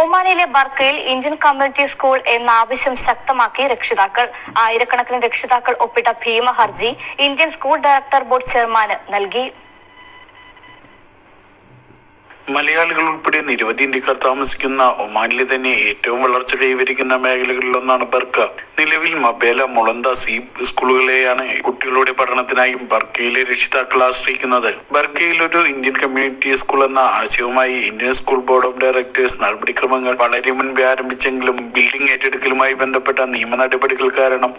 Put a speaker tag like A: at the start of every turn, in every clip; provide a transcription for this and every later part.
A: ഒമാനിലെ ബർക്കയിൽ Indian community school എന്ന ആവശ്യം ശക്തമാക്കി രക്ഷിതാക്കൾ. ആയിരക്കണക്കിന് രക്ഷിതാക്കൾ ഒപ്പിട്ട ഭീമ ഹർജി ഇന്ത്യൻ സ്കൂൾ ഡയറക്ടർ ബോർഡ് ചെയർമാന് നൽകി.
B: മലയാളികൾ ഉൾപ്പെടെ നിരവധി ഇന്ത്യക്കാർ താമസിക്കുന്ന ഒമാനിലെ തന്നെ ഏറ്റവും വളർച്ച കൈവരിക്കുന്ന മേഖലകളിലൊന്നാണ് ബർക്ക. നിലവിൽ മബേല മുളന്ത സീബ് സ്കൂളുകളെയാണ് കുട്ടികളുടെ പഠനത്തിനായി ബർക്കയിലെ രക്ഷിതാക്കൾ ആശ്രയിക്കുന്നത്. ബർക്കയിൽ ഒരു ഇന്ത്യൻ കമ്മ്യൂണിറ്റി സ്കൂൾ എന്ന ആശയവുമായി Indian school board of directors നടപടിക്രമങ്ങൾ വളരെ മുൻപേ ആരംഭിച്ചെങ്കിലും ബിൽഡിംഗ് ഏറ്റെടുക്കലുമായി ബന്ധപ്പെട്ട നിയമ നടപടികൾ കാരണം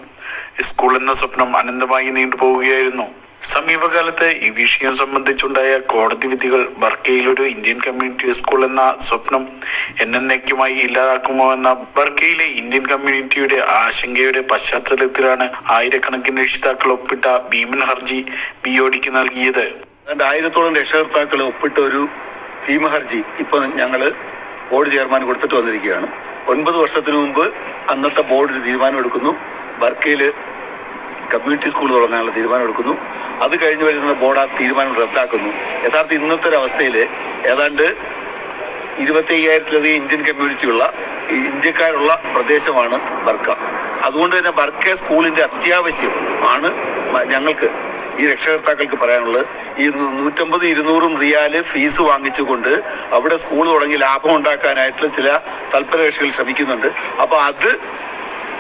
B: സ്കൂൾ എന്ന സ്വപ്നം അനന്തമായി നീണ്ടുപോവുകയായിരുന്നു. സമീപകാലത്ത് ഈ വിഷയം സംബന്ധിച്ചുണ്ടായ കോടതി വിധികൾ ബർക്കയിൽ ഒരു ഇന്ത്യൻ കമ്മ്യൂണിറ്റി സ്കൂൾ എന്ന സ്വപ്നം എന്നേക്കുമായി ഇല്ലാതാക്കുമോ എന്ന ബർക്കയിലെ ഇന്ത്യൻ കമ്മ്യൂണിറ്റിയുടെ ആശങ്കയുടെ പശ്ചാത്തലത്തിലാണ് ആയിരക്കണക്കിന് രക്ഷിതാക്കൾ ഒപ്പിട്ട ഭീമൻ ഹർജി ബി ഒഡിക്ക് നൽകിയത്
C: ആയിരത്തോളം രക്ഷകർത്താക്കൾ ഒപ്പിട്ട ഒരു ഭീമ ഹർജി ഇപ്പൊ ഞങ്ങൾ ബോർഡ് ചെയർമാൻ കൊടുത്തിട്ട് വന്നിരിക്കുകയാണ്. ഒൻപത് വർഷത്തിന് മുമ്പ് അന്നത്തെ ബോർഡ് ഒരു തീരുമാനം എടുക്കുന്നു വർക്കയിൽ കമ്മ്യൂണിറ്റി സ്കൂൾ തുടങ്ങാനുള്ള തീരുമാനം എടുക്കുന്നു അത് കഴിഞ്ഞ് വരുന്ന ബോർഡ് ആ തീരുമാനം റദ്ദാക്കുന്നു. യഥാർത്ഥ ഇന്നത്തെ ഒരു അവസ്ഥയിൽ ഏതാണ്ട് ഇരുപത്തി അയ്യായിരത്തിലധികം ഇന്ത്യൻ കമ്മ്യൂണിറ്റിയുള്ള ഇന്ത്യക്കാരുള്ള പ്രദേശമാണ് ബർക്ക. അതുകൊണ്ട് തന്നെ ബർക്ക സ്കൂളിന്റെ അത്യാവശ്യം ആണ് ഞങ്ങൾക്ക് ഈ രക്ഷകർത്താക്കൾക്ക് പറയാനുള്ളത്. ഈ നൂറ്റമ്പത് ഇരുന്നൂറും റിയാൽ ഫീസ് വാങ്ങിച്ചുകൊണ്ട് അവിടെ സ്കൂൾ തുടങ്ങി ലാഭം ഉണ്ടാക്കാനായിട്ടുള്ള ചില തൽപരകക്ഷികൾ ശ്രമിക്കുന്നുണ്ട്. അപ്പോൾ അത്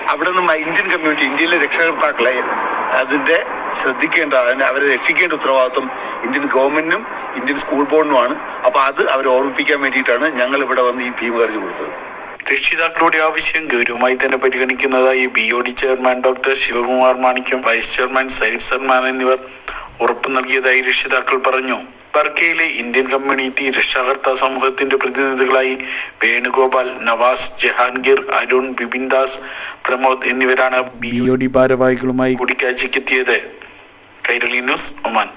C: അവിടെ നിന്ന് ഇന്ത്യൻ കമ്മ്യൂണിറ്റി ഇന്ത്യയിലെ രക്ഷകർത്താക്കളെ അതിന്റെ ശ്രദ്ധിക്കേണ്ട അതിനെ അവരെ രക്ഷിക്കേണ്ട ഉത്തരവാദിത്വം ഇന്ത്യൻ ഗവൺമെന്റിനും ഇന്ത്യൻ സ്കൂൾ ബോർഡിനുമാണ്. അപ്പോൾ അത് അവരെ ഓർമ്മിപ്പിക്കാൻ വേണ്ടിയിട്ടാണ് ഞങ്ങൾ ഇവിടെ വന്ന് ഈ ഭീമ ഹർജി കൊടുത്തത്.
B: രക്ഷിതാക്കളുടെ ആവശ്യം ഗൗരവമായി തന്നെ പരിഗണിക്കുന്നതായി B O D chairman doctor Sivakumar Manickam vice chairman Syed Salman എന്നിവർ ഉറപ്പു നൽകിയതായി രക്ഷിതാക്കൾ പറഞ്ഞു. ബർക്കയിലെ ഇന്ത്യൻ കമ്മ്യൂണിറ്റി രക്ഷാകർത്ത സമൂഹത്തിന്റെ പ്രതിനിധികളായി വേണുഗോപാൽ നവാസ് ജഹാൻഗീർ അരുൺ ബിപിൻ ദാസ് പ്രമോദ് എന്നിവരാണ് ബി ഒ ഡി ഭാരവാഹികളുമായി കൂടിക്കാഴ്ചയ്ക്കെത്തിയത്. Kairali news Oman.